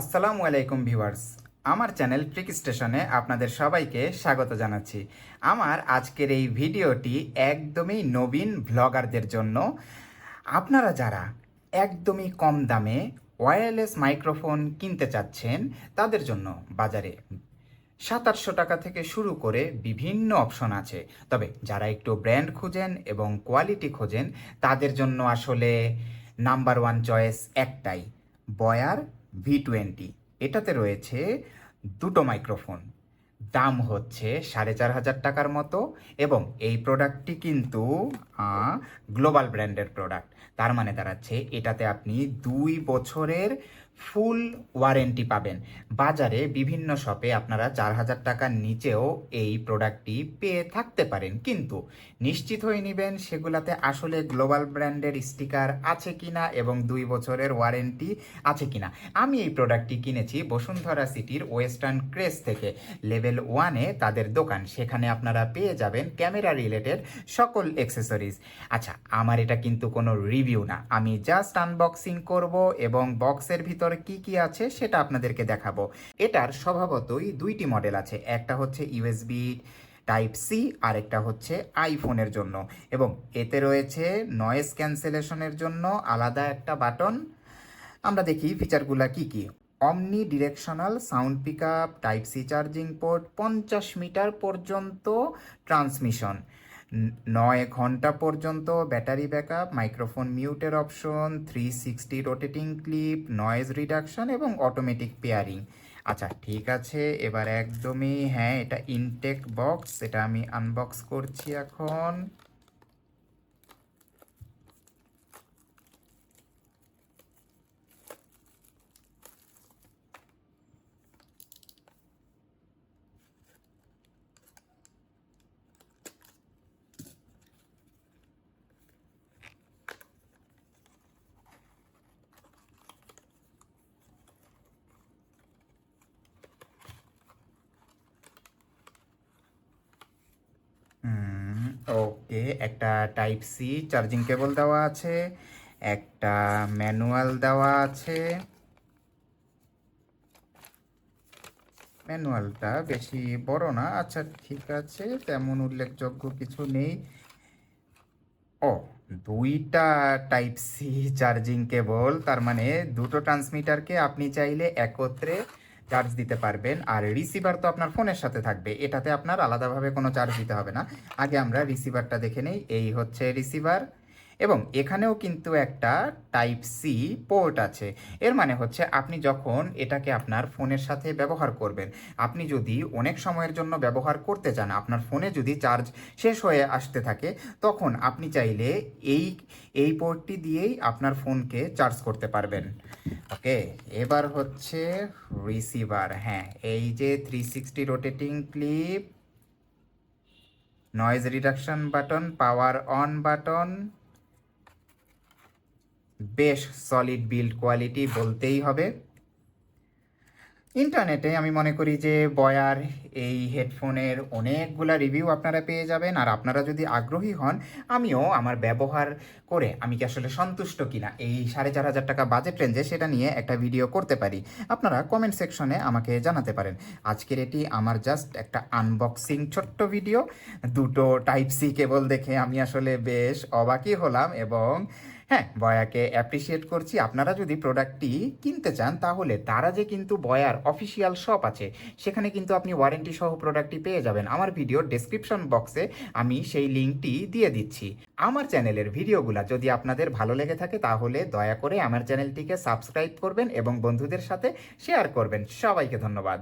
আসসালামু আলাইকুম ভিউয়ার্স। আমার চ্যানেল ট্রিক স্টেশনে আপনাদের সবাইকে স্বাগত জানাচ্ছি। আমার আজকের এই ভিডিওটি একদমই নবীন ভ্লগারদের জন্য। আপনারা যারা একদমই কম দামে ওয়্যারলেস মাইক্রোফোন কিনতে চাচ্ছেন, তাদের জন্য বাজারে সাত আটশো টাকা থেকে শুরু করে বিভিন্ন অপশন আছে। তবে যারা একটু ব্র্যান্ড খুঁজেন এবং কোয়ালিটি খোঁজেন, তাদের জন্য আসলে নাম্বার ওয়ান চয়েস একটাই, বয়ার ভি টোয়েন্টি। এটাতে রয়েছে দুটো মাইক্রোফোন। দাম হচ্ছে সাড়ে চার হাজার টাকার মতো এবং এই প্রোডাক্টটি কিন্তু গ্লোবাল ব্র্যান্ডের প্রোডাক্ট তার মানে দাঁড়াচ্ছে, এটাতে আপনি দুই বছরের ফুল ওয়ারেন্টি পাবেন। বাজারে বিভিন্ন শপে আপনারা চার হাজার টাকার নিচেও এই প্রোডাক্টটি পেয়ে থাকতে পারেন। কিন্তু নিশ্চিত হয়ে নেবেন, সেগুলাতে আসলে গ্লোবাল ব্র্যান্ডের স্টিকার আছে কিনা এবং দুই বছরের ওয়ারেন্টি আছে কিনা। আমি এই প্রোডাক্টটি কিনেছি বসুন্ধরা সিটির ওয়েস্টার্ন ক্রেস থেকে। লেভেল ওয়ানে তাদের দোকান। সেখানে আপনারা পেয়ে যাবেন ক্যামেরা রিলেটেড সকল অ্যাক্সেসরিজ আচ্ছা আমার এটা কিন্তু কোনো রিভিউ না। আমি জাস্ট আনবক্সিং করব এবং বক্সের ভিতরে কি কি আছে সেটা আপনাদেরকে দেখাবো। এটার স্বভাবতই দুইটি মডেল আছে। একটা হচ্ছে ইউএসবি টাইপ সি আর একটা হচ্ছে আইফোনের জন্য। এবং এতে রয়েছে নয়েজ ক্যান্সেলেশনের জন্য আলাদা একটা বাটন আমরা দেখি ফিচারগুলা কি কি। Omnidirectional sound pick up type C charging port পঞ্চাশ মিটার পর্যন্ত ট্রান্সমিশন নয় ঘণ্টা পর্যন্ত battery backup, microphone মিউটের option three sixty rotating clip noise reduction এবং অটোমেটিক পেয়ারিং আচ্ছা ঠিক আছে, এবার একদমই হ্যাঁ এটা ইনটেক বক্স এটা আমি আনবক্স করছি এখন। ওকে একটা টাইপ সি চার্জিং কেবল দেওয়া আছে, একটা ম্যানুয়াল দেওয়া আছে। ম্যানুয়ালটা বেশি বড় না আচ্ছা ঠিক আছে, তেমন উল্লেখযোগ্য কিছু নেই। ও, দুইটা টাইপ সি চার্জিং কেবল তার মানে দুটো ট্রান্সমিটারকে আপনি চাইলে একত্রে চার্জ দিতে পারবেন। আর রিসিভার তো আপনার ফোনের সাথে থাকবে। এটাতে আপনার আলাদাভাবে কোনো চার্জ দিতে হবে না। আগে আমরা রিসিভারটা দেখে নেই। এই হচ্ছে রিসিভার এবং এখানেও কিন্তু একটা টাইপ সি পোর্ট আছে। এর মানে হচ্ছে আপনি যখন এটাকে আপনার ফোনের সাথে ব্যবহার করবেন, আপনি যদি অনেক সময়ের জন্য ব্যবহার করতে চান, আপনার ফোনে যদি চার্জ শেষ হয়ে আসতে থাকে, তখন আপনি চাইলে এই এই পোর্টটি দিয়েই আপনার ফোনকে চার্জ করতে পারবেন। ওকে, এবার হচ্ছে রিসিভার হ্যাঁ এই যে three sixty rotating clip noise reduction button power on button বেশ সলিড বিল্ড কোয়ালিটি বলতেই হবে। ইন্টারনেটে আমি মনে করি যে বয়ার এই হেডফোনের অনেকগুলা রিভিউ আপনারা পেয়ে যাবেন, আর আপনারা যদি আগ্রহী হন, আমিও আমার ব্যবহার করে আমি কি আসলে সন্তুষ্ট কিনা এই সাড়ে চার হাজার টাকা বাজেট রেঞ্জে সেটা নিয়ে একটা ভিডিও করতে পারি। আপনারা কমেন্ট সেকশনে আমাকে জানাতে পারেন। আজকের এটি আমার জাস্ট একটা আনবক্সিং ছোট্ট ভিডিও দুটো টাইপ সি কেবল দেখে আমি আসলে বেশ অবাকই হলাম এবং হ্যাঁ বয়াকে অ্যাপ্রিসিয়েট করছি। আপনারা যদি প্রোডাক্টটি কিনতে চান, তাহলে তারা যে কিন্তু বয়ার অফিসিয়াল শপ আছে, সেখানে কিন্তু আপনি ওয়ারেন্টি সহ প্রোডাক্টটি পেয়ে যাবেন। আমার ভিডিও ডেসক্রিপশন বক্সে আমি সেই লিঙ্কটি দিয়ে দিচ্ছি। আমার চ্যানেলের ভিডিওগুলো যদি আপনাদের ভালো লেগে থাকে, তাহলে দয়া করে আমার চ্যানেলটিকে সাবস্ক্রাইব করবেন এবং বন্ধুদের সাথে শেয়ার করবেন। সবাইকে ধন্যবাদ।